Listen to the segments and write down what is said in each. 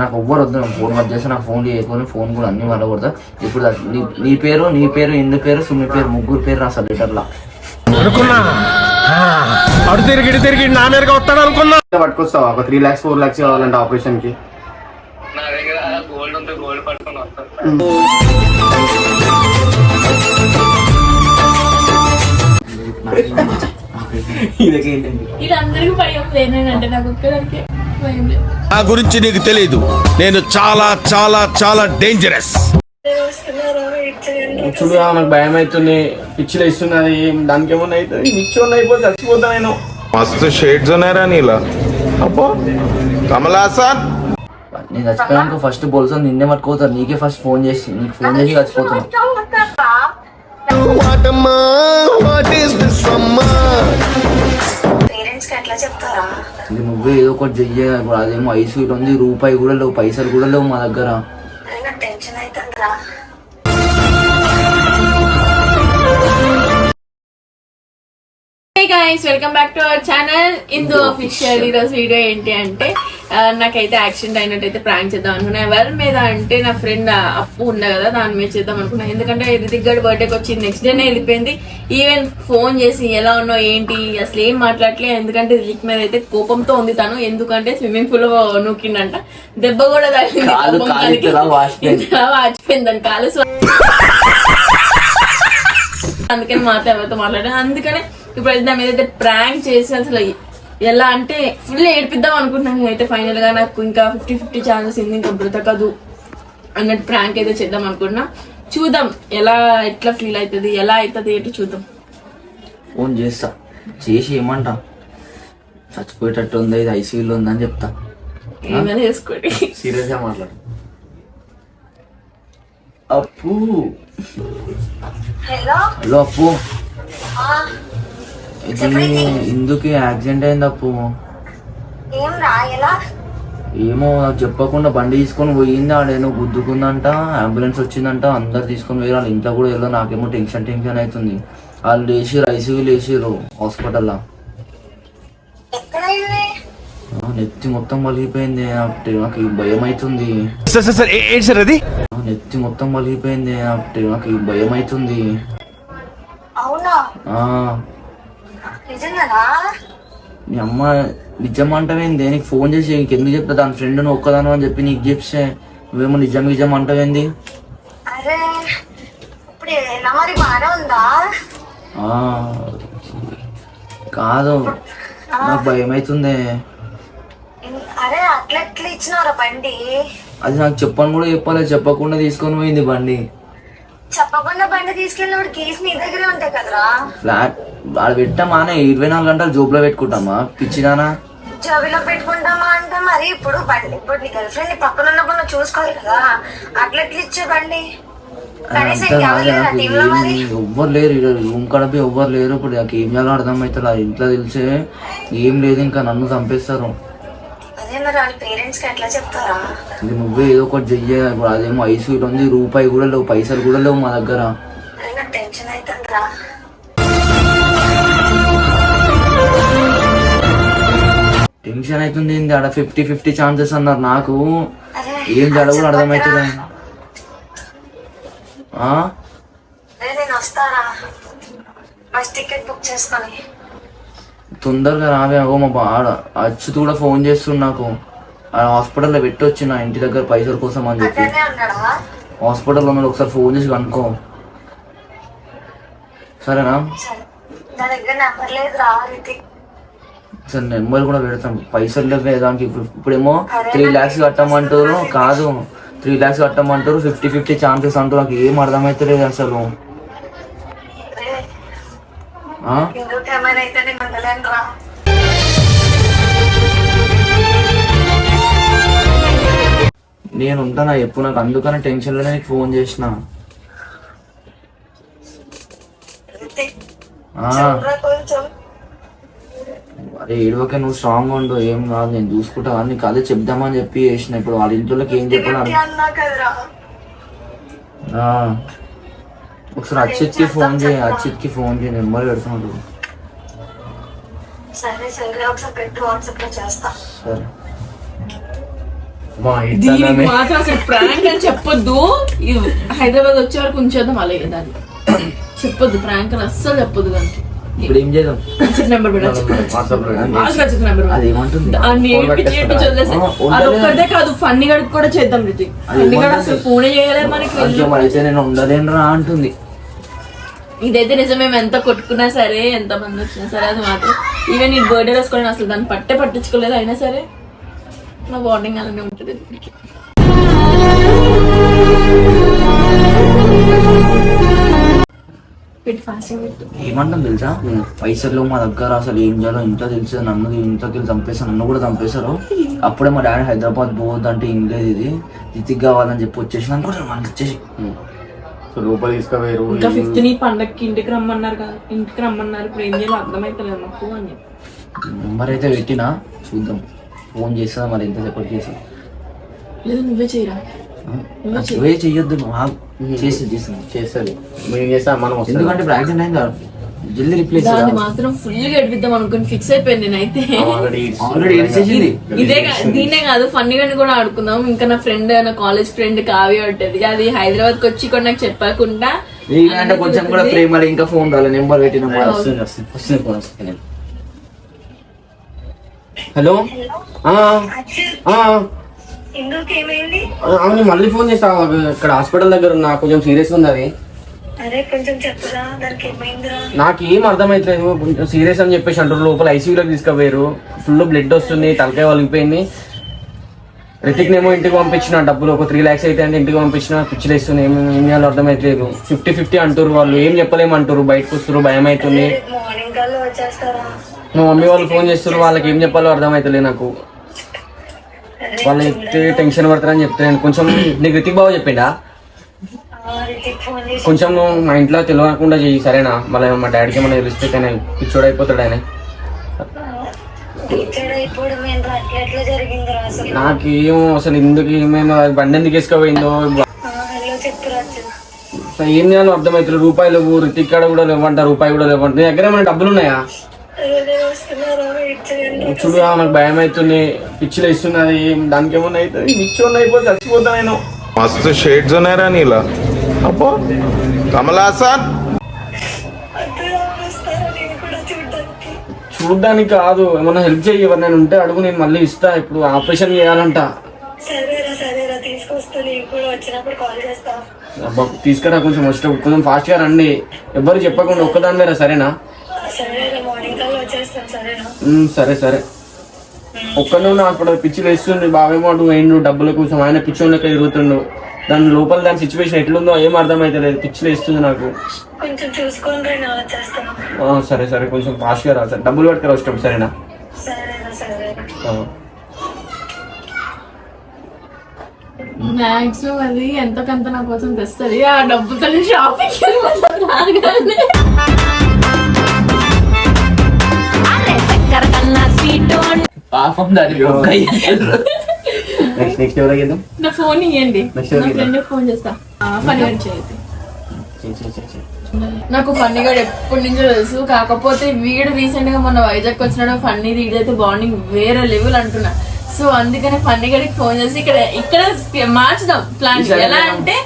నాకు ఎవ్వరు వద్దు నాకు ఫోన్ కట్ చేస్తే నాకు ఫోన్ చేయకపోతే ఫోన్ కూడా అన్ని వల్ల కొడతా ఇప్పుడు నీ నీ పేరు నీ పేరు ఇందు పేరు సుమి పేరు ముగ్గురు పేరు రాస్తా లెటర్లా అనుకున్నా? అడు తిరిగి ఇటు తిరిగి నా మీదకి వస్తాడు అనుకున్నా? పట్టుకొస్తావా? ఒక త్రీ లాక్స్ ఫోర్ లాక్స్ కావాలంటే ఆపరేషన్కి. నా దగ్గర గోల్డ్ ఉంటే గోల్డ్ పట్టుకొని వస్తాను వీళ్ళందరికీ భయం లేనంటే నాకు ఒక్కదానికి. నా గురించి నీకు తెలియదు నేను చాలా చాలా చాలా డేంజరస్ చూడు నాకు భయం అవుతుంది పిచ్చిలు ఇస్తున్నది. దానికి ఏమన్నా అవుతుంది? నిచ్చోన్ అయిపోతే చచ్చిపోతా నేను. మస్తు షేడ్స్ ఉన్నాయరా నీలా. అబ్బో. సార్. నేను చచ్చిపోయాను ఫస్ట్ బోల్సా నిన్నే పట్టుకోతారు నీకే ఫస్ట్ ఫోన్ చేసి నీకు ఫోన్ చేసి చచ్చిపోతాను వాటమ్మా వాట్ ఈస్ దిస్ అమ్మా కి ఎట్లా చెప్తారా? ఇది నువ్వే ఏదో ఒకటి చెయ్య ఇప్పుడు అదేమో ఐసీయూలో ఉంది రూపాయి కూడా లేవు పైసలు కూడా లేవు మా దగ్గర. నాకు టెన్షన్ అవుతుందిరా hey guys welcome back to our channel Indu official ఈరోజు వీడియో ఏంటి అంటే నాకైతే యాక్సిడెంట్ అయినట్టయితే ప్రాంక్ చేద్దాం అనుకున్నా. ఎవరి మీద అంటే నా ఫ్రెండ్ అప్పు ఉంది కదా దాని మీద చేద్దాం అనుకున్నా. ఎందుకంటే రితిక్ గడ్ బర్త్డేకి వచ్చి నెక్స్ట్ డేనే వెళ్ళిపోయింది. ఈవెన్ ఫోన్ చేసి ఎలా ఉన్నావు ఏంటి అసలు ఏం మాట్లాడలే. ఎందుకంటే రితిక్ మీద అయితే కోపంతో ఉంది తను. ఎందుకంటే స్విమ్మింగ్ పూల్లో నూకిండంట దెబ్బ కూడా తగిలింది. వాచిపోయింది. దాని కాలు అందుకని మాతో ఎవరితో మాట్లాడాను అందుకనే ఇప్పుడు దాని మీద అయితే ప్రాంక్ చేసి అసలు ఎలా అంటే ఫుల్ ఏడిపిద్దాం అనుకుంటున్నాను నేనైతే ఫైనల్గా. నాకు ఇంకా ఫిఫ్టీ ఫిఫ్టీ ఛాన్సెస్ ఉంది ఇంకా బ్రతకదు అన్నట్టు ప్రాంక్ అయితే చేద్దాం అనుకుంటున్నా. చూద్దాం ఎలా ఎట్లా ఫీల్ అవుతుంది ఎలా అవుతుంది ఏంటో చూద్దాం. ఫోన్ చేస్తా. చేసి ఏమంటా? చచ్చిపోయేటట్టు ఉంది ఇది ఐసీయూలో ఉందని చెప్తా. ఏమైనా చేసుకోండి. సీరియస్గా మాట్లాడు. అప్పు. హలో హలో అప్పు. ఇది ఇందుకు యాక్సిడెంట్ అయింది అప్పు. ఏమో చెప్పకుండా బండి తీసుకొని పోయింది ఆడేనో గుద్దుకుందంట అంబులెన్స్ వచ్చిందంట అందరు తీసుకొని పోయి వాళ్ళ ఇంట్లో కూడా వెళ్ళో నాకేమో టెన్షన్ టెన్షన్ అవుతుంది. వాళ్ళు లేచిరు ఐసీయూ లేచిరు హాస్పిటల్లో నెత్తి మొత్తం పలిగిపోయింది నాకు నాకు భయం అవుతుంది. సార్ సార్ సార్ ఏ- ఏంటి సార్ అది? ఆ, నెత్తి మొత్తం పలిగిపోయింది నాకు నాకు భయం అవుతుంది. అవునా? ఆ, నిజంగానా? మీ అమ్మ నిజం అంటవేంది దేనికి ఫోన్ చేసి ఇంకెందుకు చెప్తా? దాని ఫ్రెండ్ నువ్వు ఒక్కదాను అని చెప్పి నీకు చెప్తే నువ్వేమో నిజం నిజం అంటవేంది? అరే ఇప్పుడు ఎలా మరి బాగానే ఉందా? ఆ, కాదు. నాకు భయం అవుతుంది ఇన్- అరే అట్లా ఎట్లా ఇచ్చినారా బండి? అది నాకు చెప్పని కూడా చెప్పాలి చెప్పకుండా తీసుకొని పోయింది బండి. చెప్పకుండా బండి తీసుకెళ్ళినప్పుడు కీస్ నీ దగ్గరే ఉంటాయి కదరా? ఫ్లాట్ ఆడ పెట్టామానే ఇరవై నాలుగు గంటలు జోబులో పెట్టుకుంటామా? పిచ్చిదానా చెవిలో పెట్టుకుంటామా అంటే మరి ఇప్పుడు బండి ఇప్పుడు నీ గర్ల్ ఫ్రెండ్ పక్కన ఉన్నప్పుడు నువ్వు చూసుకోవాలి కదా. అట్లా ఎట్లా ఇచ్చే బండి? కనీసం నాదే లేరా? టీంలో మరి? ఎవ్వరు లేరు ఈడ రూమ్ కడపి ఎవ్వరు లేరు. ఇప్పుడు నాకు ఏం చేయాలో అర్థం అవుతుంది ఆ ఇంట్లో తెలిసే ఏం లేదు ఇంకా నన్ను చంపేస్తారు. మరి వాళ్ళ పేరెంట్స్కి ఎట్లా చెప్తారా? ఇది నువ్వే ఏదో ఒకటి చెయ్య ఇప్పుడు అదేమో ఐసీయూలో ఉంది రూపాయి కూడా లేవు పైసలు కూడా లేవు మా దగ్గర. నాకు టెన్షన్ అవుతుందిరా టెన్షన్ అవుతుంది ఏంది? ఆడ ఫిఫ్టీ ఫిఫ్టీ ఛాన్సెస్ అన్నారు నాకు. ఏం జరగ కూడా అర్థమవుతుంది ఆ? అదే నేను వస్తారా? బస్ టికెట్ బుక్ చేసుకొని. తొందరగా రావే అగో మా బాడ అచ్చుతూ కూడా ఫోన్ చేస్తుండు నాకు. ఆ హాస్పిటల్లో పెట్టి వచ్చిన ఇంటి దగ్గర పైసల కోసం అని చెప్పి. హాస్పిటల్లో ఉన్నాడు ఒకసారి ఫోన్ చేసి కనుక్కో. సరేనా? సరే. నా నెంబర్ కూడా పెడతాం. పైసలు లేవే దానికి. ఇప్పుడు- ఇప్పుడేమో త్రీ ల్యాక్స్ కట్టమంటారు. కాదు. త్రీ ల్యాక్స్ కట్టమంటారు. ఫిఫ్టీ ఫిఫ్టీ ఛాన్సెస్ అంటారు నాకు ఏం అర్థమవుతలేదు అసలు. ఏమైనా నేను ఉండలేను రా నేను ఉంటానా ఎప్పుడు నాకు అందుకనే టెన్షన్లోనే నీకు ఫోన్ చేసిన. అరే ఏడవకే నువ్వు స్ట్రాంగ్ ఉండు ఏం కాదు నేను చూసుకుంటా నీకు అదే చెప్దామని చెప్పి చేసిన ఇప్పుడు వాళ్ళ ఇంట్లోకి ఏం చెప్పాలి ఫిఫ్టీ అన్నా కదరా ఆ. ఒకసారి అచ్చిత్కి ఫోన్ చేయి అచ్చిత్కి ఫోన్ చేయి నెంబర్ పెడుతున్నాడు సరే సరే ఒకసారి పెట్టు వాట్సాప్లో చేస్తా. సరే. మా దీనికి మాత్రం అసలు ప్రాంక్ అని చెప్పొద్దు. ఇది హైదరాబాద్ వచ్చే వరకు ఉంచేద్దాం అలాగే దాన్ని చెప్పొద్దు ప్రాంక్ అని అస్సలు చెప్పొద్దు దానికి. ఇప్పుడు ఏం చేద్దాం? నెంబర్. అదొక్కటే కాదు. ఫన్నీ గడికి కూడా చేద్దాం ఫన్నీ గడ? అసలు ఫోనే చేయలేదు మనకి. అయితే నేను అంటుంది. ఇదైతే నిజం మేము ఎంత కొట్టుకున్నా సరే ఎంత మంది వచ్చినా సరే అది మాత్రం. ఈవెన్ ఈ బర్త్డే వేసుకొని అసలు దాన్ని పట్టే పట్టించుకోలేదు అయినా సరే. నా బాండింగ్ అలానే ఉంటుంది ఏమంటాం తెలుసా? పైసలు మా దగ్గర అసలు ఏం చేయాలో ఇంత తెలుసు నన్ను ఇంతకి చంపేశారు నన్ను కూడా చంపేశారు. అప్పుడే మా డాడీ హైదరాబాద్ పోవద్దంటే ఏం లేదు ఇది. ఇతికి కావాలని చెప్పి వచ్చేసి అనుకుంటారు మనకి వచ్చేసి సో లోపల తీసుకుపోయారు ఇంకా ఫిఫ్త్ నీ పండక్కి ఇంటికి రమ్మన్నారు కదా ఇంటికి రమ్మన్నారు ఇప్పుడు ఏం చేయాలో అర్థమైతలేదు మాకు అని చెప్పి. నెంబర్ అయితే పెట్టినా చూద్దాం. ఫోన్ చేస్తా మరి ఎంతసేపటి చేసి లేదు నువ్వే చేయరా? నువ్వే చెయ్యొద్దు నువ్వు ఆగు. చేసి చేస్తాను చేస్తుంది మేము చేస్తా మనం ఎందుకంటే ఇప్పుడు యాక్సిడెంట్ అయిందా జల్దీ రిప్లేస్ దాన్ని మాత్రం ఫుల్గా ఎడిపిద్దాం అనుకుని ఫిక్స్ అయిపోయింది నేనైతే. ఆల్రెడీ ఇదే దీన్నే కాదు ఫన్నీ గాని కూడా ఆడుకుందాం. ఇంకా నా ఫ్రెండ్ నా కాలేజ్ ఫ్రెండ్ కావ్య ఉంటుంది. అది హైదరాబాద్కి వచ్చి కూడా నాకు చెప్పకుండా అంటే కొంచెం కూడా ప్రేమలు ఇంకా ఫోన్ రాలే నెంబర్ పెట్టిన వస్తుంది వస్తుంది వస్తుంది ఫోన్ వస్తుంది హలో? అవును మళ్ళీ ఫోన్ చేస్తా. ఇక్కడ హాస్పిటల్ దగ్గర ఉన్నా కొంచెం సీరియస్ ఉంది అది. నాకు ఏం అర్థమైతలేదు. కొంచెం సీరియస్ అని చెప్పేసి అంటారు. లోపల ఐసీయూలోకి తీసుకుపోయారు. ఫుల్ బ్లడ్ వస్తుంది తలకాయ వలిగిపోయింది. రితిక్ నేమో ఇంటికి పంపించిన డబ్బులు ఒక త్రీ లాక్స్ అయితే అంటే ఇంటికి పంపించిన పిచ్చిలేస్తుంది. ఏం ఏం చేయాలో అర్థమైతలేదు. ఫిఫ్టీ ఫిఫ్టీ అంటారు వాళ్ళు. ఏం చెప్పలేము అంటారు. బయటకు వస్తారు భయం అవుతుంది మా మమ్మీ వాళ్ళు ఫోన్ చేస్తారు. వాళ్ళకి ఏం చెప్పాలో అర్థమైతలేదు నాకు. వాళ్ళు చెప్తే టెన్షన్ పడతారని చెప్తాను కొంచెం నీకు రితిక్ బాబు చెప్పిండా? కొంచెం మా ఇంట్లో తెలియకుండా చెయ్యి సరేనా? మళ్ళీ మా డాడీకి ఏమైనా తెలిస్తే కానీ పిచ్చోడు అయిపోతాడు ఆయన. అసలు నాకేం అసలు ఎందుకు ఏమైనా బండి ఎందుకు వేసుకోపోయిందో? ఏం చేయాలో అర్థమవుతుంది రూపాయలు లేవు రితిక్ కాడ కూడా లేవంట రూపాయి కూడా లేవంట. నీ దగ్గర ఏమైనా డబ్బులు ఉన్నాయా? చూడు నాకు భయం అవుతుంది పిచ్చిలు ఇస్తున్నది దానికి ఏమన్నా అవుతుంది? పిచ్చి ఉన్న అయిపోతే చచ్చిపోతా నేను. మస్తు షేడ్స్ ఉన్నాయరా నీలా. అబ్బో. కమలాసన్ చూడడానికి కాదు ఏమన్నా హెల్ప్ చేయ ఎవరినైనా ఉంటే అడుగు నేను మళ్ళీ ఇస్తా. ఇప్పుడు ఆపరేషన్ చేయాలంట. తీసుకురా కొంచెం వచ్చేటప్పుడు కొంచెం ఫాస్ట్గా రండి. ఎవ్వరు చెప్పకుండా ఒక్కదాని సరేనా? సరే సరే. ఒక్కనే ఉన్న హాస్పిటల్ పిచ్చి వేస్తుంది బావేమో అటు వేయండు డబ్బుల కోసం. ఆయన పిచ్చి లెక్క తిరుగుతుండు దాని లోపల దాని సిచ్యువేషన్ ఎట్లుందో ఏం అర్థమైతలేదు. పిచ్చి వేస్తుంది నాకు. కొంచెం చూసుకొని సరే సరే. కొంచెం ఫాస్ట్గా రా సార్. డబ్బులు పట్టుకురా వచ్చేటప్పుడు సరేనా. మాక్సిమం అది ఎంతో కొంత నా కోసం తెస్తుంది? ఆ డబ్బుతో షాపింగ్ పాపం దాని. నెక్స్ట్ నెక్స్ట్ వెళ్దాం నా ఫోన్ ఇవ్వండి నా ఫ్రెండ్ ఫోన్ చేస్తా. నాకు ఫన్నీ గారు ఎప్పటి నుంచో తెలుసు. కాకపోతే వీడు రీసెంట్గా మొన్న వైజాగ్ వచ్చినాడు. ఫన్నీ వీడిదైతే బాండింగ్ వేరే లెవెల్ అంటున్నా. సో అందుకనే ఫన్నీ గడికి ఫోన్ చేసి ఇక్కడ ఇక్కడ మార్చుదాం. ప్లాన్ ఎలా అంటే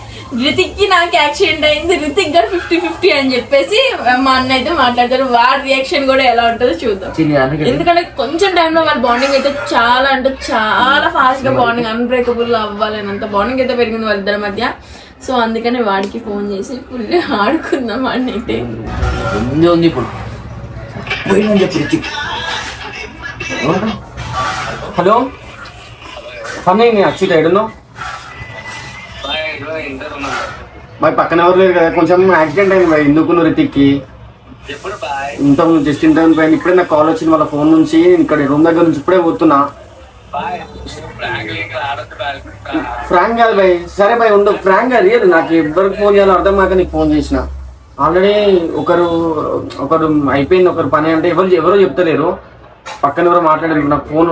రితిక్కి నాకు యాక్సిడెంట్ అయింది. రితిక్ గారు ఫిఫ్టీ ఫిఫ్టీ అని చెప్పేసి మా అన్న అయితే మాట్లాడతారు. వాడి రియాక్షన్ కూడా ఎలా ఉంటుందో చూద్దాం. ఎందుకంటే కొంచెం టైంలో వాళ్ళ బాండింగ్ అయితే చాలా అంటే చాలా ఫాస్ట్గా బాండింగ్ అన్బ్రేకబుల్ అవ్వాలనంత బాండింగ్ అయితే పెరిగింది వాళ్ళిద్దరి మధ్య. సో అందుకని వాడికి ఫోన్ చేసి ఫుల్ ఆడుకుందాం వాడిని అయితే. ఉంది ఇప్పుడు? హలో? ఫన్నీ నేను ఎడున్నావు బాయ్ పక్కన ఎవరు లేరు కదా కొంచెం యాక్సిడెంట్ అయింది బాయ్ ఎందుకు రితిక్కి? ఎప్పుడు బాయ్? ఇంత జస్ట్ ఇంత పోయింది ఇప్పుడే నాకు కాల్ వచ్చింది వాళ్ళ ఫోన్ నుంచి ఇక్కడ రూమ్ దగ్గర నుంచి ఇప్పుడే పోతున్నా. ఫ్రాంక్ కాదు బాయ్. సరే బాయ్ ఉండు. ఫ్రాంక్ కాదు రియల్ నాకు ఎవరికి ఫోన్ చేయాలో అర్థం కాక నీకు ఫోన్ చేసిన. ఆల్రెడీ ఒకరు ఒకరు అయిపోయింది ఒకరు పని అంటే ఎవరు ఎవరో చెప్తలేరు. పక్కన ఎవరో మాట్లాడారు నాకు ఫోన్.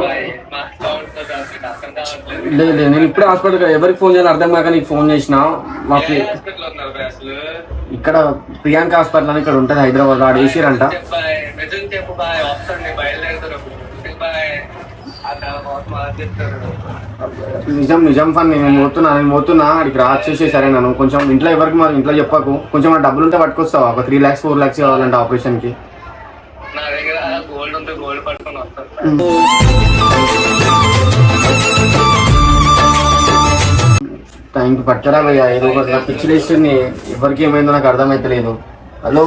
లేదు లేదు నేను ఇప్పుడే హాస్పిటల్ ఎవరికి ఫోన్ చేయాలో అర్థం కాక నీకు ఫోన్ చేసిన. మాకు ఇక్కడ ప్రియాంక హాస్పిటల్ అని ఇక్కడ ఉంటుంది హైదరాబాద్ ఆడ వేసిరంట నిజం నిజం ఫన్ నేను పోతున్నా నేను పోతున్నా అక్కడికి రా వచ్చేసి సరే నన్ను కొంచెం ఇంట్లో ఎవరికి మరి ఇంట్లో చెప్పకు. కొంచెం ఆ డబ్బులు ఉంటే పట్టుకొస్తావా? ఒక త్రీ ల్యాక్స్ ఫోర్ ల్యాక్స్ కావాలంటే ఆపరేషన్కి. నా దగ్గర గోల్డ్ ఉంటే గోల్డ్ పట్టుకొని వస్తాను. టైంకి పట్టరా భయ్యా ఏదో ఒక పిచ్చి లేస్తుంది. ఎవరికి ఏమైందో నాకు అర్థమైతలేదు. హలో?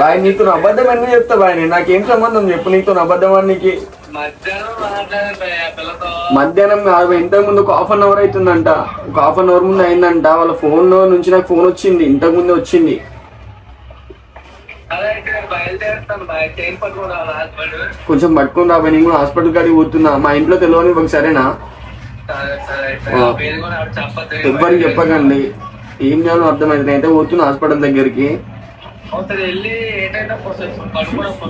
బాయ్ నీతో నా అబద్ధం అన్నీ చెప్తా బాయ్? నేను నాకేం సంబంధం చెప్పు నీతో నా అబద్ధం అన్నికి మధ్యాహ్నం కాదు ఇంతకు ముందు ఒక హాఫ్ అన్ అవర్ అవుతుందంట. ఒక హాఫ్ అన్ అవర్ ముందు అయిందంట. వాళ్ళ ఫోన్ నుంచి నాకు ఫోన్ వచ్చింది ఇంతకు ముందే వచ్చింది. కొంచెం పట్టుకుని రాబోయే నేను కూడా హాస్పిటల్ కాడికి పోతున్నా. మా ఇంట్లో తెలియని ఒక సరేనా? అయితే ఎవ్వరికి చెప్పకండి. ఏం చేయాలో అర్థమైంది. నేనైతే పోతున్నా హాస్పిటల్ దగ్గరికి.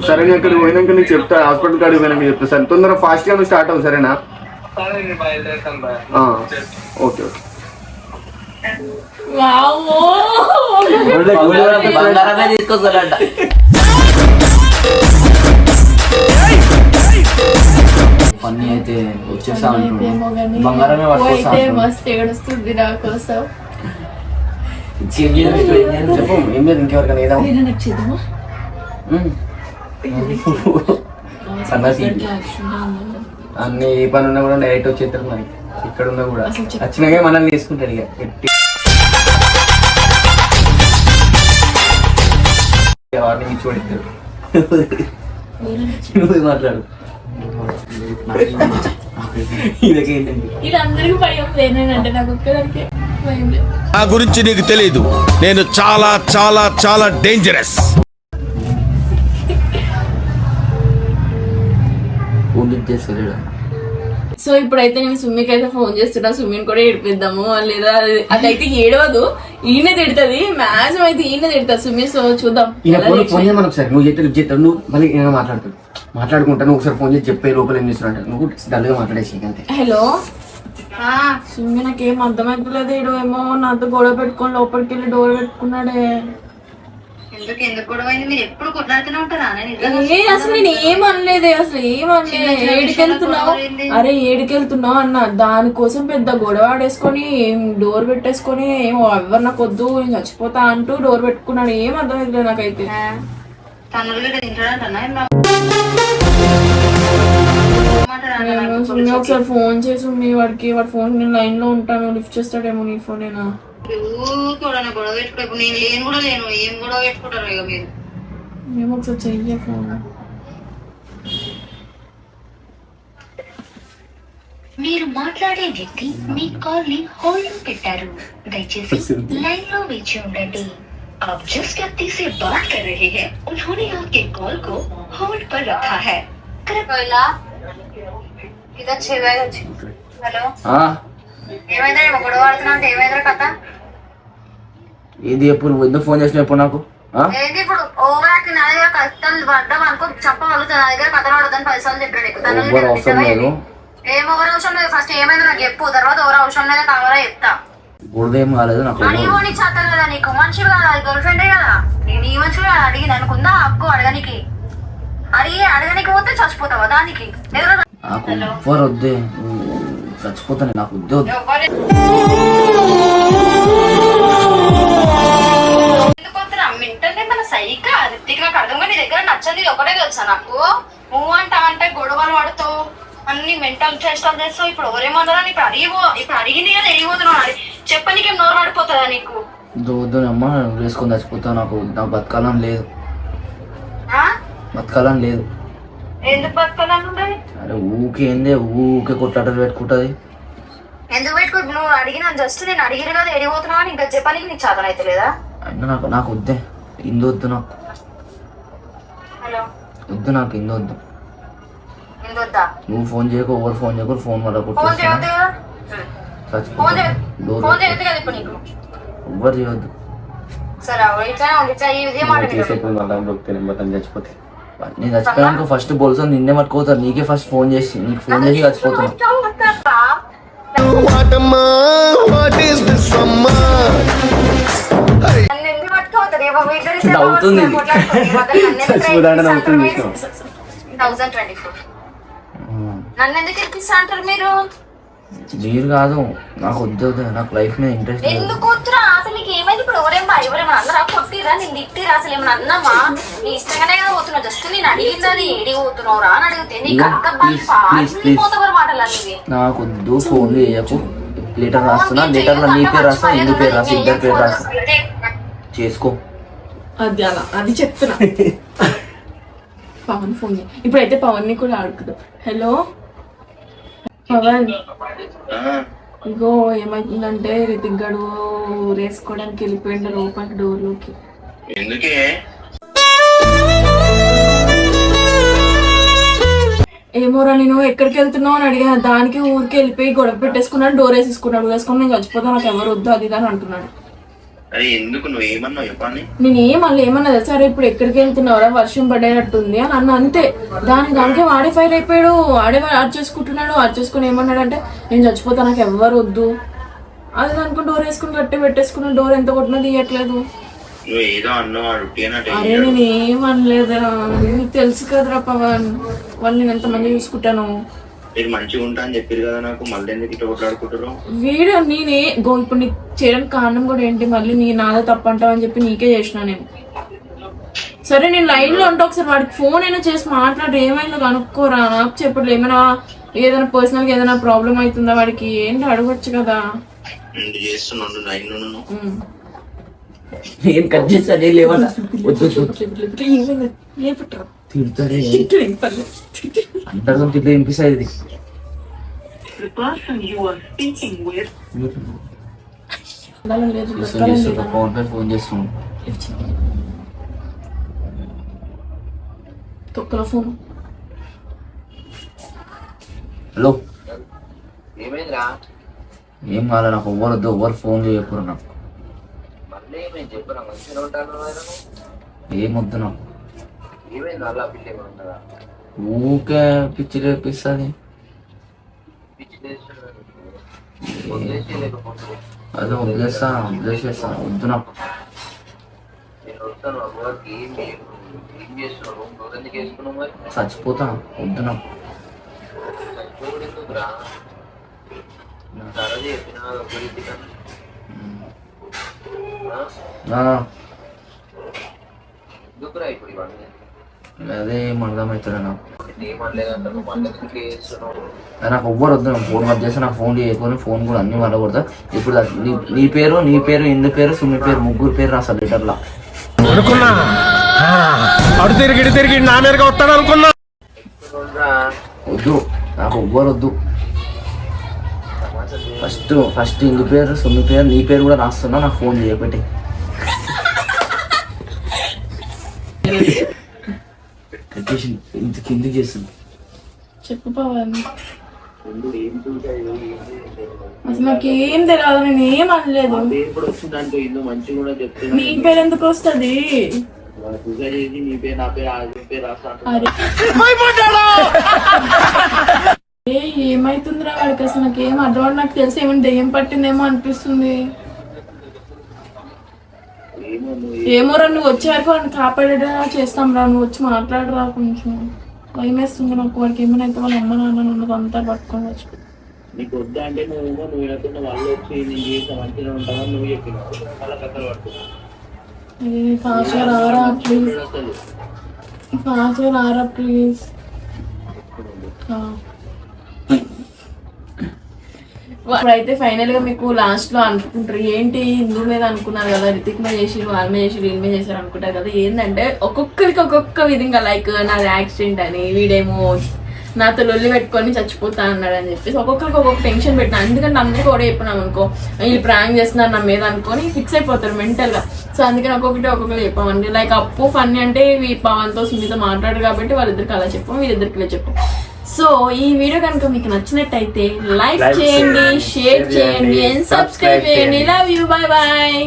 సరే నేను అక్కడికి పోయినాక నీకు చెప్తా. హాస్పిటల్ కాడికి పోయినాక చెప్తా. సరే తొందరగా ఫాస్ట్గా నువ్వు స్టార్ట్ అవ్వు సరేనా? Okay okay. బంగారమే తీసుకొస్తాడంట. అయితే వచ్చేసా బంగారమే పట్టుకొస్తా పోయితే అంటున్నాడు. మస్తు ఏడుస్తుంది నా కోసం. ఏం? చెప్పు. లేదు ఇంకెవరికైనా ఏదో సన్నాసి. అన్ని ఏ పని ఉన్నా కూడా డైరెక్ట్ వచ్చేస్తారు మరి. ఇక్కడ ఉన్నా కూడా. వచ్చినాకే మనల్ని తీసుకుంటాడు ఇక. వాడిని ఇచ్చి పడిస్తారు నువ్వు మాట్లాడు. నా గురించి నీకు తెలీదు. నేను చాలా చాలా చాలా డేంజరస్ ఫోన్ లిఫ్ట్ చేస్తలేడు సో ఇప్పుడైతే నేను సుమ్మికి అయితే ఫోన్ చేస్తున్నా. సుమ్మిని కూడా ఏడిపిద్దాము. లేదా అదైతే ఏడవదు. ఈయన తిడుతుంది. మ్యాక్సిమం అయితే ఈయన తిడుతుంది. సుమ్మి సో చూద్దాం. ఫోన్ చేయమని ఒకసారి. నువ్వు చెప్తే లిఫ్ట్ చేస్తావు నువ్వు మళ్ళీ నేను మాట్లాడతాడు. మాట్లాడుకుంటా నువ్వు ఒకసారి ఫోన్ చేసి చెప్పే లోపల ఏం చేస్తున్నా నువ్వు డల్గా మాట్లాడేసి అంతే. హలో? సుమ్మి నాకేం అర్థమవుతలేదు ఏడో ఏమో నాతో గొడవ పెట్టుకొని లోపలికి వెళ్ళి డోర్ పెట్టుకున్నాడే. ఎందుకు? ఎందుకు గొడవ అయింది? మీరు ఎప్పుడు కొట్లాడుతూనే ఉంటారా? నేను నిజంగా ఏ అసలు నేను ఏం అనలేదే అసలు ఏం అనలేదు ఏడికెళ్తున్నావు? అరే ఏడికెళ్తున్నావు అన్న. దానికోసం పెద్ద గొడవ ఆడేసుకొని ఏం డోర్ పెట్టేసుకొని ఏం ఎవరు నాకు వద్దు నేను చచ్చిపోతా అంటూ డోర్ పెట్టుకున్నాడు. ఏం నాకైతే. మాట్లాడాలి నేను సుమ్మి ఒకసారి ఫోన్ చేసి వాడికి. వాడి ఫోన్ నేను లైన్లో ఉంటాను. లిఫ్ట్ చేస్తాడేమో నీ ఫోన్ నేనా కూడా గొడవ పెట్టుకో ఇప్పుడు నేను లేను కూడా లేను ఏం గొడవ పెట్టుకుంటారు ఇక మీరు మేము ఒకసారి చెయ్యే ఫోన్ మీరు మాట్లాడే వ్యక్తి మీ కాల్ ని హోల్డ్ లో పెట్టారు దయచేసి लाइन లో వేచి ఉండండి आप जिस व्यक्ति से बात कर रहे हैं उन्होंने आपके कॉल को होल्ड पर रखा है పోయిలా ఇది వచ్చేది అది వచ్చి హలో ఏమైందా ఏమో గొడవ ఆడుతున్నా అంటే ఏమైందా కథ ఏది ఎప్పుడు? ఎందుకు ఫోన్ చేసిన ఎప్పుడు నాకు? ఇప్పుడు? ఓవరాక్ నా దగ్గర కష్టం పడ్డాం అనుకో చెప్పగలుగుతా. నా దగ్గర కథ పడదని పైసలు చెప్పాడు నీకు తను ఎవ్వరు అవసరం లేదు. ఏం ఎవరు అవసరం లేదు. ఫస్ట్ ఏమైందో నాకు చెప్పు. తర్వాత ఎవరు అవసరం లేదో కావాలా చెప్తా. ఏం కాలేదు నాకు కదా నీకు? మనిషి కదా గర్ల్ ఫ్రెండే కదా. నేను ఈ మనిషి కదా అడిగి అనుకుందా? హక్కు అడగనికి. అడిగి అడగనికి పోతే చచ్చిపోతావా దానికి? నాకు ఎవ్వరు వద్దే. చచ్చిపోతాను. నాకు వద్దే మెంటల్ మన సైకా? రిత్తిక్ నాకు అర్థంగా నీ దగ్గర నచ్చంది ఇది ఒకటే తెలుసా నాకు? నువ్వు అంట అంటే గొడవలు పడుతావు అన్ని మెంటల్ చేష్టాలు చేస్తావు ఇప్పుడు ఎవరేమన్నారా ఇప్పుడు అడిగిపో ఇప్పుడు అడిగింది కదా ఎడిగిపోతున్నావు అడి చెప్పనీకి నోరు పడిపోతుందా నీకు? అమ్మ వేసుకొని చచ్చిపోతాను నాకు. నాకు బతకాలని లేదు. ఆ? బతకాలని లేదు. ఎందుకు బతకాలని అరే ఊకే ఏందే? ఊకే కొట్లాటలు పెట్టుకుంటుంది. ఎందుకు పెట్టుకో నువ్వు అడిగిన జస్ట్ నేను అడిగిన కదా ఎడిగిపోతున్నావు అని ఇంకా చెప్పడానికి నీకు చేతన అయితే లేదా? నాకు నాకు వద్దే. ఇందు వద్దు నాకు వద్దు నాకు ఇందు వద్దు నువ్వు ఫోన్ చేయకు ఎవరు ఫోన్ చేయకు ఫోన్ ఫోన్ కొట్టేస్తాను చేయొద్దు నేను చచ్చిపోతే. నేను చచ్చిపోయాక ఫస్ట్ బోల్సా నిన్నే పట్టుకోతాను నీకే ఫస్ట్ ఫోన్ చేసి నీకు ఫోన్ చేసి చచ్చిపోతున్నా. నన్ను ఎందుకు పట్టుకోవద్దు? రేపు మీ కొట్లాడుకోండి. ఈ మధ్య నన్ను ఎందుకు ఇప్పిస్తా అంటారు మీరు? మీరు? కాదు నాకు వద్దు. నాకు లైఫ్ మీద ఇంట్రెస్ట్ ఎందుకు వద్దురా? అసలు నీకు ఏమైంది? ఇప్పుడు ఎవరేమో ఎవరేమో అందరా కొట్టిరా నేను తిట్టిరా? అసలు ఏమైనా అన్నామా నీ ఇష్టంగానే కదా పోతున్నావు. జస్ట్ నేను అడిగిందని ఏడి పోతున్నావు రా అని అడిగితే నీకు please. పోతవరు మాటలు అనేవి నాకు వద్దు ఫోన్ చేయకు లెటర్ రాస్తున్నా లెటర్లో నీ పేరు రాస్తా ఇందు పేరు రాస్తా ఇద్దరు పేరు రాస్తా చేసుకో. అది అలా అది చెప్తున్నా. పవన్ ఫోన్ చేయి. ఇప్పుడైతే పవన్ని కూడా అడుగుదాం. హలో? పవన్. ఇగో ఏమైతుందంటే రితిక్ గడు వేసుకోవడానికి వెళ్ళిపోయిండు లోపల డోర్లోకి ఎందుకే ఏమోరా నేను ఎక్కడికి వెళ్తున్నావు అని అడిగా దానికి ఊరికి వెళ్ళిపోయి గొడవ పెట్టేసుకున్నాడు డోర్ వేసేసుకున్నాడు. వేసుకుని నేను చచ్చిపోతా నాకు ఎవరు వద్దు అది అని అంటున్నాడు. అరే ఎందుకు నువ్వు ఏమన్నావు చెప్పండి. నేను ఏం మళ్ళీ ఏమన్నా తెలుసా? అరే ఇప్పుడు ఎక్కడికి వెళ్తున్నావురా? వర్షం పడేటట్టుంది అని అన్న అంతే. దాని దానికే వాడే ఫైర్ అయిపోయాడు. వాడే ఆడ్ చేసుకుంటున్నాడు. ఆడ్ చేసుకుని ఏమన్నాడు అంటే నేను చచ్చిపోతా నాకు ఎవ్వరు వద్దు. అది అనుకుని డోర్ వేసుకుని కట్టి పెట్టేసుకున్న డోర్ ఎంత కొట్టినా తీయట్లేదు. ఏదో అరే నేను ఏం అనలేదురా. నీకు తెలుసు కదరా పవన్. వాళ్ళు నేను ఎంతమంది చూసుకుంటాను. మీరు మంచిగా ఉంటా అని చెప్పారు కదా నాకు మళ్ళీ ఎందుకు ఇట్లా కొట్లాడుకుంటారు వీడియో నేనే గో ఇప్పుడు నీకు చేయడానికి కారణం కూడా ఏంటి? మళ్ళీ నీ నాదో తప్పు అంటావు అని చెప్పి నీకే చేసిన నేను. సరే నేను లైన్లో ఉంటా ఒకసారి వాడికి ఫోన్ అయినా చేసి మాట్లాడు. ఏమైందో కనుక్కోరా. నాకు చెప్పట్లు. ఏమైనా ఏదైనా పర్సనల్గా ఏదైనా ప్రాబ్లం అవుతుందా వాడికి? ఏంటి? అడగొచ్చు కదా. నేను చేస్తున్నాను లైన్. నేను కట్ చేస్తా నేను లేవన్నా. వద్దు? లేపుట్రా. తిడతారే. అందరితో తిట్లు వినిపిస్తుంది. ఫోన్ పై ఫోన్ చేస్తున్నాడు తొక్కల ఫోన్ హలో ఏమైందిరా ఏం కాలే నాకు ఎవరు వద్దు ఎవరు ఫోన్ చేయకూడదు నాకు మళ్ళీ ఏమైంది చెప్పరా మంచిగా ఉంటాను ఏం వద్దు నాకు ఊకే పిచ్చి లేకపోతే అదే వదిలేస్తా వదిలేసేస్తా వద్దు నాకు చచ్చిపోతా వద్దు నాకు ఎందుకురా ఇప్పుడు ఇవన్నీ? అదే అర్థమవుతుంది నాకు. నాకు ఎవ్వరు వద్దు నాకు ఫోన్ కట్ చేస్తే నాకు ఫోన్ చేయకపోతే ఫోన్ కూడా అన్ని మరగొడతా ఇప్పుడు నీ నీ పేరు నీ పేరు ఇందు పేరు సుమి పేరు ముగ్గురు పేరు రాస్తా లెటర్లా. అనుకున్నా? ఆ, అడు తిరిగి నా అనుకున్నా? వద్దు నాకు ఎవ్వరు వద్దు. ఫస్ట్ ఫస్ట్ ఇందు పేరు సుమి పేరు నీ పేరు కూడా రాస్తున్నా నాకు ఫోన్ చేయబట్టి కట్టేసి ఇంత కిందికి చేస్తుంది చెప్పు పవన్ అసలు నాకేం తెలియదు నేను ఏం అనలేదు ఇప్పుడు వచ్చిందంటూ ఇల్లు మంచిగా కూడా చెప్తున్నా నీ పేరు ఎందుకు వస్తుంది? ఏ ఏమైతుందిరా వాడికి? అసలు నాకు ఏం అర్థం. నాకు తెలిసి ఏమైనా దెయ్యం పట్టిందేమో అనిపిస్తుంది. ఏమోరా నువ్వు వచ్చే వరకు వాడిని కాపాడేలా చేస్తాం రా నువ్వు వచ్చి మాట్లాడరా కొంచెం. భయం వేస్తుంది నాకు వాడికి ఏమైనా అయితే వాళ్ళ అమ్మ నాన్న ఉన్నది అంతా పట్టుకొని వచ్చి. నీకు వద్దా అంటే నువ్వేమో నువ్వు వినకుండా వాళ్ళు వచ్చి నేను చేసా మంచిగా ఉంటావని నువ్వు చెప్పినావు. కథలు పట్టుకున్నావు ఫాస్ట్గా రారా ప్లీజ్. ఫాస్ట్గా రారా ప్లీజ్. ఇప్పుడైతే ఫైనల్గా మీకు లాస్ట్లో అనుకుంటారు ఏంటి హిందూ మీద అనుకున్నారు కదా రితిక్ మీద చేసిరు వాళ్ళ మీద చేసిరు వీళ్ళ మీద చేశారు అనుకుంటారు కదా ఏంటంటే ఒక్కొక్కరికి ఒక్కొక్క విధంగా లైక్ నాది యాక్సిడెంట్ అని వీడేమో నాతో లొల్లి పెట్టుకొని చచ్చిపోతా అన్నాడు అని చెప్పేసి ఒక్కొక్కరికి ఒక్కొక్క టెన్షన్ పెట్టిన. ఎందుకంటే అందరికీ కూడా చెప్పినాం అనుకో వీళ్ళు ప్రాంక్ చేస్తున్నారు నా మీద అనుకొని ఫిక్స్ అయిపోతారు మెంటల్గా. సో అందుకని ఒక్కొక్కటి ఒక్కొక్కరు చెప్పామండి. లైక్ అప్పు ఫన్నీ అంటే ఈ పవన్తో సునీత మాట్లాడు కాబట్టి వాళ్ళిద్దరికి అలా చెప్పాం వీళ్ళిద్దరికి ఇలా చెప్పాం. సో ఈ వీడియో కనుక మీకు నచ్చినట్టయితే లైక్ చేయండి షేర్ చేయండి అండ్ సబ్స్క్రైబ్ చేయండి. Love you bye bye